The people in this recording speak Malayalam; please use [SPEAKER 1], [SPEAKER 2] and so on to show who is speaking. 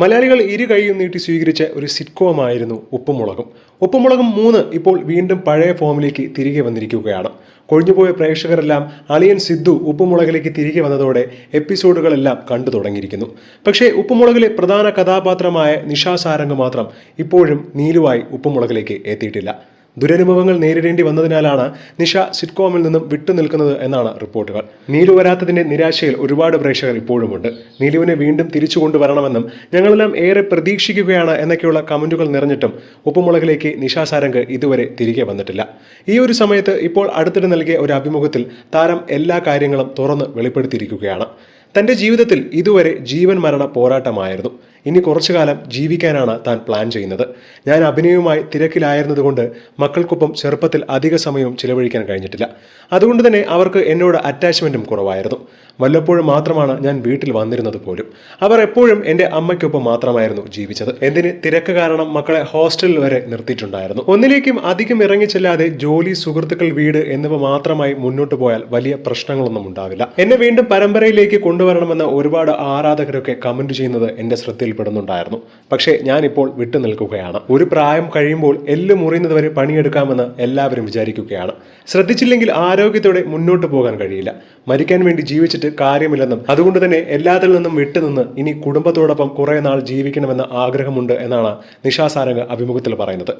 [SPEAKER 1] മലയാളികൾ ഇരു കൈയും നീട്ടി സ്വീകരിച്ച ഒരു സിറ്റ്കോമായിരുന്നു ഉപ്പുമുളകും. ഉപ്പുമുളകും മൂന്ന് ഇപ്പോൾ വീണ്ടും പഴയ ഫോമിലേക്ക് തിരികെ വന്നിരിക്കുകയാണ്. കൊഴിഞ്ഞുപോയ പ്രേക്ഷകരെല്ലാം അളിയൻ സിദ്ധു ഉപ്പുമുളകിലേക്ക് തിരികെ വന്നതോടെ എപ്പിസോഡുകളെല്ലാം കണ്ടു തുടങ്ങിയിരിക്കുന്നു. പക്ഷേ ഉപ്പുമുളകിലെ പ്രധാന കഥാപാത്രമായ നിഷാ സാരംഗ് മാത്രം ഇപ്പോഴും നീലുവായി ഉപ്പുമുളകിലേക്ക് എത്തിയിട്ടില്ല. ദുരനുഭവങ്ങൾ നേരിടേണ്ടി വന്നതിനാലാണ് നിഷ സിറ്റ്കോമിൽ നിന്നും വിട്ടുനിൽക്കുന്നത് എന്നാണ് റിപ്പോർട്ടുകൾ. നീലു വരാത്തതിന്റെ നിരാശയിൽ ഒരുപാട് പ്രേക്ഷകർ ഇപ്പോഴുമുണ്ട്. നീലുവിനെ വീണ്ടും തിരിച്ചു കൊണ്ടുവരണമെന്നും ഞങ്ങളെല്ലാം ഏറെ പ്രതീക്ഷിക്കുകയാണ് എന്നൊക്കെയുള്ള കമന്റുകൾ നിറഞ്ഞിട്ടും ഉപ്പുമുളകിലേക്ക് നിഷ സാരംഗ് ഇതുവരെ തിരികെ വന്നിട്ടില്ല. ഈ ഒരു സമയത്ത് ഇപ്പോൾ അടുത്തിടെ നൽകിയ ഒരു അഭിമുഖത്തിൽ താരം എല്ലാ കാര്യങ്ങളും തുറന്ന് വെളിപ്പെടുത്തിയിരിക്കുകയാണ്. തന്റെ ജീവിതത്തിൽ ഇതുവരെ ജീവൻ മരണ പോരാട്ടമായിരുന്നു. ഇനി കുറച്ചു കാലം ജീവിക്കാനാണ് താൻ പ്ലാൻ ചെയ്യുന്നത്. ഞാൻ അഭിനയവുമായി തിരക്കിലായിരുന്നതുകൊണ്ട് മക്കൾക്കൊപ്പം ചെറുപ്പത്തിൽ അധിക സമയവും ചിലവഴിക്കാൻ കഴിഞ്ഞിട്ടില്ല. അതുകൊണ്ട് തന്നെ അവർക്ക് എന്നോട് അറ്റാച്ച്മെന്റും കുറവായിരുന്നു. വല്ലപ്പോഴും മാത്രമാണ് ഞാൻ വീട്ടിൽ വന്നിരുന്നത് പോലും. അവർ എപ്പോഴും എന്റെ അമ്മയ്ക്കൊപ്പം മാത്രമായിരുന്നു ജീവിച്ചത്. എന്തിന്? തിരക്ക് കാരണം മക്കളെ ഹോസ്റ്റലിൽ വരെ നിർത്തിയിട്ടുണ്ടായിരുന്നു. ഒന്നിലേക്കും അധികം ഇറങ്ങിച്ചെല്ലാതെ ജോലി സുഹൃത്തുക്കൾ വീട് എന്നിവ മാത്രമായി മുന്നോട്ട് പോയാൽ വലിയ പ്രശ്നങ്ങളൊന്നും ഉണ്ടാവില്ല. എന്നെ വീണ്ടും പരമ്പരയിലേക്ക് കൊണ്ടുവരണമെന്ന് ഒരുപാട് ആരാധകരൊക്കെ കമന്റ് ചെയ്യുന്നത് എന്റെ ശ്രദ്ധയിൽപ്പെടുന്നുണ്ടായിരുന്നു പക്ഷേ ഞാനിപ്പോൾ വിട്ടു നിൽക്കുകയാണ്. ഒരു പ്രായം കഴിയുമ്പോൾ എല്ല് മുറിയുന്നത് വരെ പണിയെടുക്കാമെന്ന് എല്ലാവരും വിചാരിക്കുകയാണ്. ശ്രദ്ധിച്ചില്ലെങ്കിൽ ആരോഗ്യത്തോടെ മുന്നോട്ട് പോകാൻ കഴിയില്ല. മരിക്കാൻ വേണ്ടി ജീവിച്ചിട്ട് കാര്യമില്ലെന്നും അതുകൊണ്ട് തന്നെ എല്ലാത്തിൽ നിന്നും വിട്ടുനിന്ന് ഇനി കുടുംബത്തോടൊപ്പം കുറേ നാൾ ജീവിക്കണമെന്ന ആഗ്രഹമുണ്ട് എന്നാണ് നിഷാ സാരംഗ് അഭിമുഖത്തിൽ പറയുന്നത്.